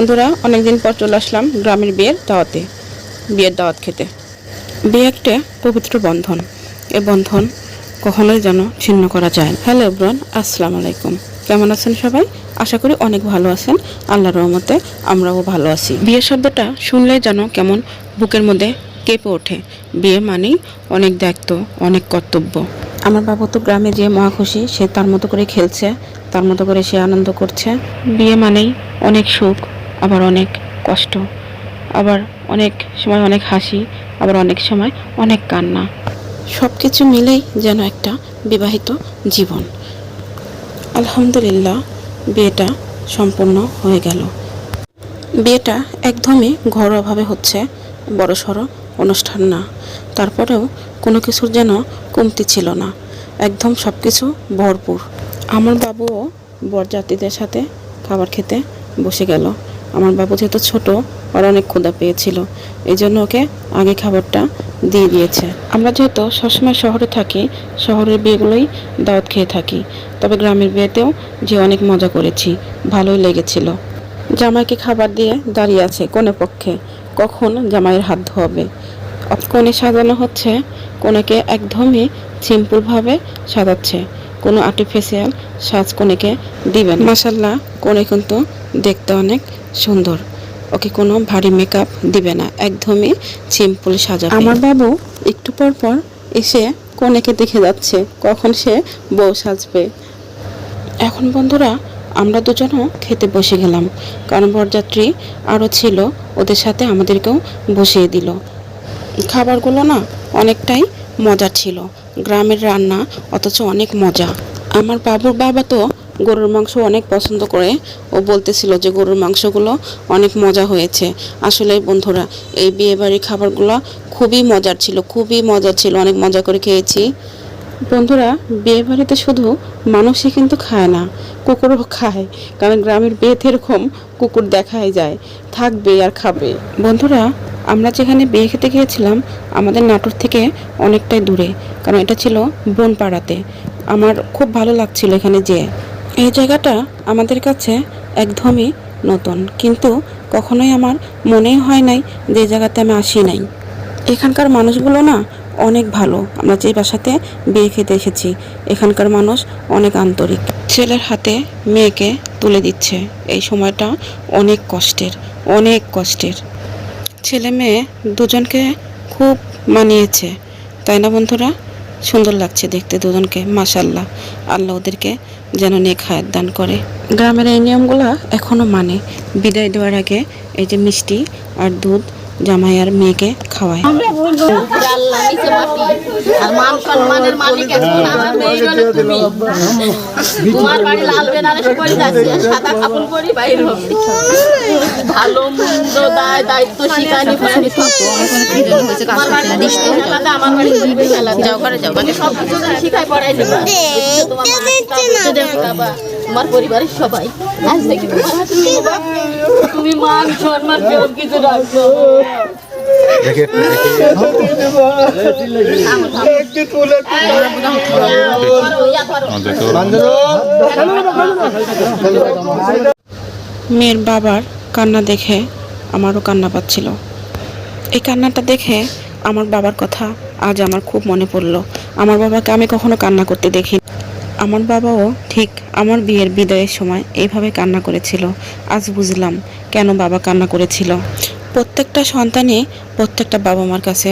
বন্ধুরা, অনেকদিন পর চলে আসলাম গ্রামের বিয়ের দাওয়াতে, বিয়ের দাওয়াত খেতে। বিয়ে একটা পবিত্র বন্ধন। এ বন্ধন কখনোই যেন ছিন্ন করা যায় হ্যালো এব্রন আসসালামু আলাইকুম। কেমন আছেন সবাই? আশা করি অনেক ভালো আছেন। আল্লাহর রহমতে আমরাও ভালো আছি। বিয়ে শব্দটা শুনলে যেন কেমন বুকের মধ্যে কেঁপে ওঠে। বিয়ে মানেই অনেক দায়িত্ব, অনেক কর্তব্য। আমার বাবু তো গ্রামে যে মহা খুশি, সে তার মতো করে খেলছে, তার মতো করে সে আনন্দ করছে। বিয়ে মানেই অনেক সুখ আবার অনেক কষ্ট, আবার অনেক সময় অনেক হাসি, আবার অনেক সময় অনেক কান্না। সব কিছু মিলেই যেন একটা বিবাহিত জীবন। আলহামদুলিল্লাহ, বিয়েটা সম্পূর্ণ হয়ে গেল। বিয়েটা একদমই ঘরোয়াভাবে হচ্ছে, বড় সড়ো অনুষ্ঠান না। তারপরেও কোনো কিছুর যেন কমতি ছিল না। একদম সব কিছু ভরপুর। আমার বাবুও বরযাত্রীদের সাথে খাবার খেতে বসে গেল। আমার বাবু যেহেতু ছোট আর অনেক ক্ষুদা পেয়েছিল। এই জন্য ওকে আগে খাবারটা দিয়ে দিয়েছে। আমরা যেহেতু সবসময় শহরে থাকি, শহরের বিয়েগুলোই দাওয়াত খেয়ে থাকি। তবে গ্রামের বিয়েতেও যে অনেক মজা করেছি, ভালোই লেগেছিল। জামাইকে খাবার দিয়ে দাঁড়িয়ে আছে কোনে পক্ষে। কখন জামাইয়ের হাত ধোয়াবে? কোণে সাজানো হচ্ছে কোনেকে একদমই সিম্পলভাবে সাজাচ্ছে। কোনো আর্টিফিশিয়াল সাজ কোনেকে দিবেন মাসাল্লাহ কোনে কিন্তু দেখতে অনেক সুন্দর। ওকে কোনো ভারী মেকআপ দিবে না। একদমই সিম্পল সাজাবে আমার বাবু একটু পর পর এসে কোনেকে দেখে যাচ্ছে কখন সে বউ সাজবে। এখন বন্ধুরা আমরা দুজনও খেতে বসে গেলাম। কারণ বরযাত্রী আরও ছিল ওদের সাথে আমাদেরকেও বসিয়ে দিল। খাবারগুলো না অনেকটাই মজার ছিল। গ্রামের রান্না অথচ অনেক মজা। আমার বাবুর বাবা তো গরুর মাংস অনেক পছন্দ করে। ও বলতেছিল যে গরুর মাংসগুলো অনেক মজা হয়েছে। আসলে বন্ধুরা, এই বিয়েবাড়ির খাবারগুলো খুবই মজার ছিল, খুবই মজার ছিল, অনেক মজা করে খেয়েছি। বন্ধুরা বিয়ে বাড়িতে শুধু মানুষই কিন্তু খায় না, কুকুরও খায়, কারণ গ্রামের বিয়েতে এরকম কুকুর দেখাই যায় থাকবে আর খাবে। বন্ধুরা, আমরা যেখানে বিয়ে খেতে গিয়েছিলাম, আমাদের নাটোর থেকে অনেকটাই দূরে, কারণ এটা ছিল বনপাড়াতে। আমার খুব ভালো লাগছিল এখানে যেয়ে। এই জায়গাটা আমাদের কাছে একদমই নতুন, কিন্তু কখনোই আমার মনেই হয় নাই যে জায়গাতে আমি আসি নাই। এখানকার মানুষগুলো না অনেক ভালো। আমরা যে বাসাতে বিয়ে খেতে এসেছি, এখানকার মানুষ অনেক আন্তরিক। ছেলের হাতে মেয়েকে তুলে দিচ্ছে। এই সময়টা অনেক কষ্টের অনেক কষ্টের। ছেলে মেয়ে দুজনকে খুব মানিয়েছে, তাই না বন্ধুরা? সুন্দর লাগছে দেখতে দুজনকে মাসাল্লাহ আল্লাহ ওদেরকে যেন নেক হায়াত দান করে। গ্রামের এই নিয়মগুলো এখনও মানে। বিদায় দেওয়ার আগে এই যে মিষ্টি আর দুধ জামাই আর মেয়েকে খাওয়ায়। মান আমার মেয়ে হলে তুমি। তোমার মানে পরিবারের সবাই। আজ থেকে। তুমি মান সম্মান সব কিছু রাখব মেয়ের বাবার কান্না দেখে আমারও কান্না পাচ্ছিল। এই কান্নাটা দেখে আমার বাবার কথা আজ আমার খুব মনে পড়ল। আমার বাবাকে আমি কখনো কান্না করতে দেখি আমার বাবাও ঠিক আমার বিয়ের বিদায়ের সময় এইভাবে কান্না করেছিল। আজ বুঝলাম কেন বাবা কান্না করেছিল। প্রত্যেকটা সন্তানই প্রত্যেকটা বাবা মার কাছে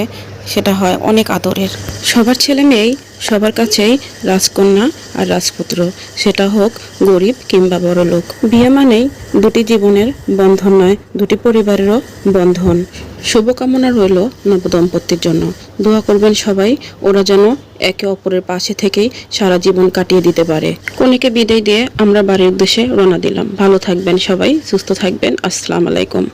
সেটা হয় অনেক আদরের। সবার ছেলে মেয়েই সবার কাছেই রাজকন্যা আর রাজপুত্র। সেটা হোক, গরিব কিংবা বড় লোক। বিয়ে মানেই দুটি জীবনের বন্ধন নয়, দুটি পরিবারেরও বন্ধন। শুভকামনা রইল নবদম্পতির জন্য। দোয়া করবেন সবাই, ওরা যেন একে অপরের পাশে থেকেই সারা জীবন কাটিয়ে দিতে পারে। কনেকে বিদায় দিয়ে আমরা বাড়ির উদ্দেশ্যে রওনা দিলাম। ভালো থাকবেন সবাই, সুস্থ থাকবেন। আসসালামু আলাইকুম।